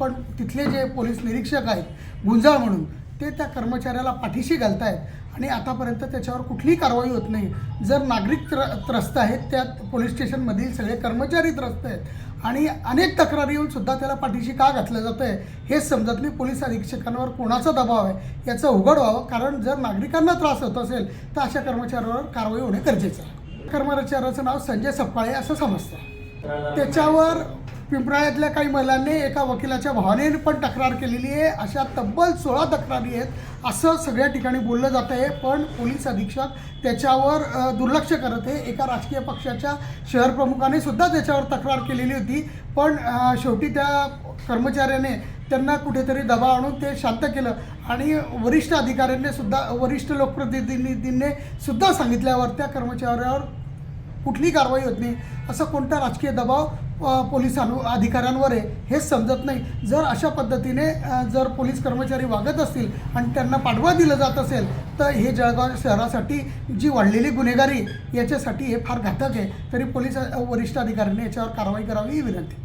पण तिथले जे पोलीस निरीक्षक आहेत गुंजाळ म्हणून ते त्या कर्मचाऱ्याला पाठीशी घालत आहेत आणि आतापर्यंत त्याच्यावर कुठलीही कारवाई होत नाही. जर नागरिक त्र त्रस्त आहेत त्यात पोलीस स्टेशनमधील सगळे कर्मचारी त्रस्त आहेत. आणि अनेक तक्रारी येऊन सुद्धा त्याला पाठीशी का घातलं जातं आहे हेच समजत नाही पोलीस अधीक्षकांवर कोणाचा दबाव आहे याचं उघड व्हावं. कारण जर नागरिकांना त्रास होत असेल तर अशा कर्मचाऱ्यावर कारवाई होणे गरजेचं आहे. कर्मचाऱ्याचं नाव संजय सप्पाळे असं समजतं. त्याच्यावर पिंपराळ्यातल्या काही महिलांनी एका वकिलाच्या भावाने पण तक्रार केलेली आहे. अशा तब्बल सोळा तक्रारी आहेत. असं सगळ्या ठिकाणी बोललं जात आहे. पण पोलीस अधीक्षक त्याच्यावर दुर्लक्ष करत आहे. एका राजकीय पक्षाच्या शहर प्रमुखाने सुद्धा त्याच्यावर तक्रार केलेली होती. पण शेवटी त्या कर्मचाऱ्याने त्यांना कुठेतरी दबाव आणून ते शांत केलं. आणि वरिष्ठ अधिकाऱ्यांनी सुद्धा वरिष्ठ लोकप्रतिनिधींनी सुद्धा सांगितल्यावर त्या कर्मचाऱ्यावर कुठलीही कारवाई होत नाही. असं कोणता राजकीय दबाव अ, अनु अधिकाऱ्यांवर आहे हेच समजत नाही. जर अशा पद्धतीने जर पोलीस कर्मचारी वागत असतील आणि त्यांना पाठवा दिलं जात असेल तर हे जळगाव शहरासाठी जी वाढलेली गुन्हेगारी याच्यासाठी हे फार घातक आहे. तरी पोलीस वरिष्ठ अधिकाऱ्यांनी याच्यावर कारवाई करावी ही विनंती.